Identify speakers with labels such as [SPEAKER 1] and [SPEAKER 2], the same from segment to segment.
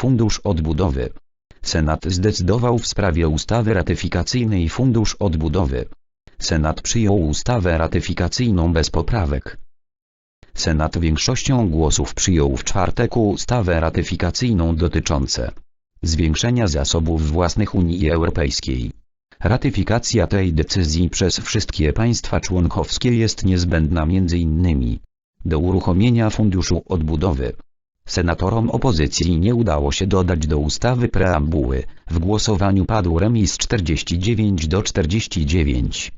[SPEAKER 1] Fundusz Odbudowy. Senat zdecydował w sprawie ustawy ratyfikacyjnej Fundusz Odbudowy. Senat przyjął ustawę ratyfikacyjną bez poprawek. Senat większością głosów przyjął w czwartek ustawę ratyfikacyjną dotyczące zwiększenia zasobów własnych Unii Europejskiej. Ratyfikacja tej decyzji przez wszystkie państwa członkowskie jest niezbędna m.in. do uruchomienia Funduszu Odbudowy. Senatorom opozycji nie udało się dodać do ustawy preambuły, w głosowaniu padł remis 49 do 49.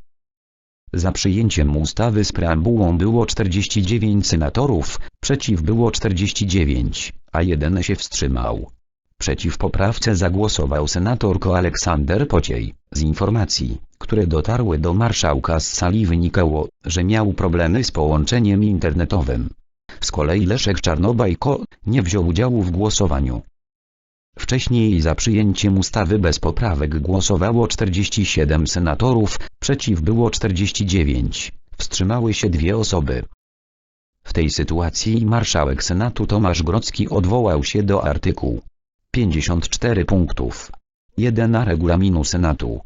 [SPEAKER 1] Za przyjęciem ustawy z preambułą było 49 senatorów, przeciw było 49, a jeden się wstrzymał. Przeciw poprawce zagłosował senator Aleksander Pociej. Z informacji, które dotarły do marszałka z sali wynikało, że miał problemy z połączeniem internetowym. Z kolei Leszek Czarnobajko nie wziął udziału w głosowaniu. Wcześniej za przyjęciem ustawy bez poprawek głosowało 47 senatorów, przeciw było 49, wstrzymały się dwie osoby. W tej sytuacji marszałek Senatu Tomasz Grodzki odwołał się do artykułu 54 punktów 1 regulaminu Senatu.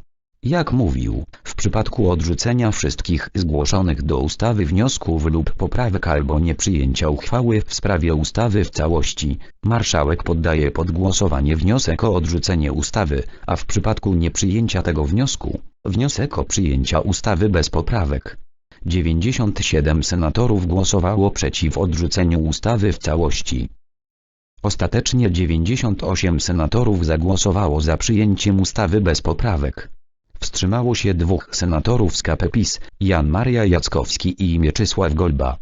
[SPEAKER 1] Jak mówił, w przypadku odrzucenia wszystkich zgłoszonych do ustawy wniosków lub poprawek albo nieprzyjęcia uchwały w sprawie ustawy w całości, marszałek poddaje pod głosowanie wniosek o odrzucenie ustawy, a w przypadku nieprzyjęcia tego wniosku, wniosek o przyjęcia ustawy bez poprawek. 97 senatorów głosowało przeciw odrzuceniu ustawy w całości. Ostatecznie 98 senatorów zagłosowało za przyjęciem ustawy bez poprawek. Wstrzymało się dwóch senatorów z KPPiS, Jan Maria Jackowski i Mieczysław Golba.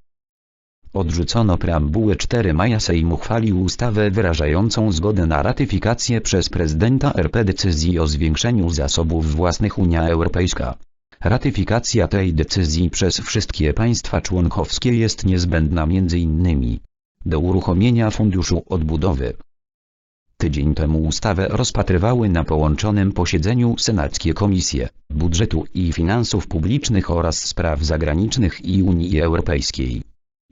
[SPEAKER 1] Odrzucono preambułę 4 maja Sejm uchwalił ustawę wyrażającą zgodę na ratyfikację przez prezydenta RP decyzji o zwiększeniu zasobów własnych Unia Europejska. Ratyfikacja tej decyzji przez wszystkie państwa członkowskie jest niezbędna m.in. do uruchomienia Funduszu Odbudowy. Tydzień temu ustawę rozpatrywały na połączonym posiedzeniu senackie komisje budżetu i finansów publicznych oraz spraw zagranicznych i Unii Europejskiej.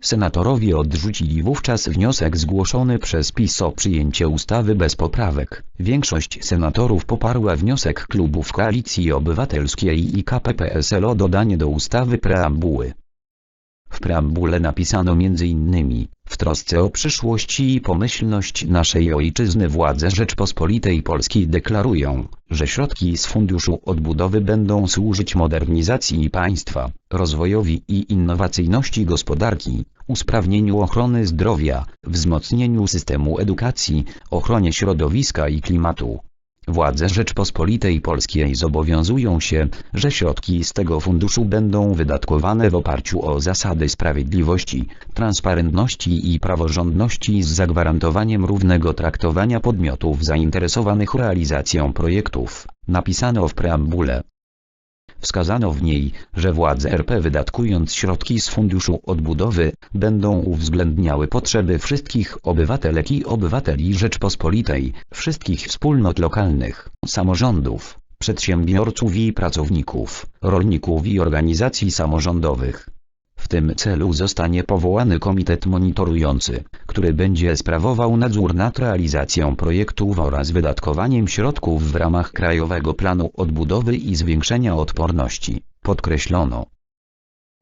[SPEAKER 1] Senatorowie odrzucili wówczas wniosek zgłoszony przez PiS o przyjęcie ustawy bez poprawek. Większość senatorów poparła wniosek klubów Koalicji Obywatelskiej i KPPSL o dodanie do ustawy preambuły. W preambule napisano m.in. W trosce o przyszłość i pomyślność naszej ojczyzny władze Rzeczpospolitej Polskiej deklarują, że środki z Funduszu Odbudowy będą służyć modernizacji państwa, rozwojowi i innowacyjności gospodarki, usprawnieniu ochrony zdrowia, wzmocnieniu systemu edukacji, ochronie środowiska i klimatu. Władze Rzeczpospolitej Polskiej zobowiązują się, że środki z tego funduszu będą wydatkowane w oparciu o zasady sprawiedliwości, transparentności i praworządności z zagwarantowaniem równego traktowania podmiotów zainteresowanych realizacją projektów, napisano w preambule. Wskazano w niej, że władze RP wydatkując środki z Funduszu Odbudowy, będą uwzględniały potrzeby wszystkich obywatelek i obywateli Rzeczpospolitej, wszystkich wspólnot lokalnych, samorządów, przedsiębiorców i pracowników, rolników i organizacji samorządowych. W tym celu zostanie powołany komitet monitorujący, który będzie sprawował nadzór nad realizacją projektów oraz wydatkowaniem środków w ramach Krajowego Planu Odbudowy i Zwiększenia Odporności, podkreślono.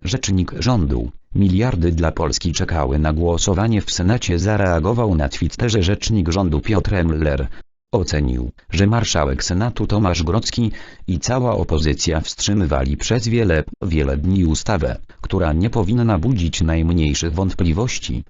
[SPEAKER 1] Rzecznik rządu, miliardy dla Polski czekały na głosowanie w Senacie zareagował na Twitterze rzecznik rządu Piotr Emler, Ocenił, że marszałek Senatu Tomasz Grodzki i cała opozycja wstrzymywali przez wiele, wiele dni ustawę, która nie powinna budzić najmniejszych wątpliwości,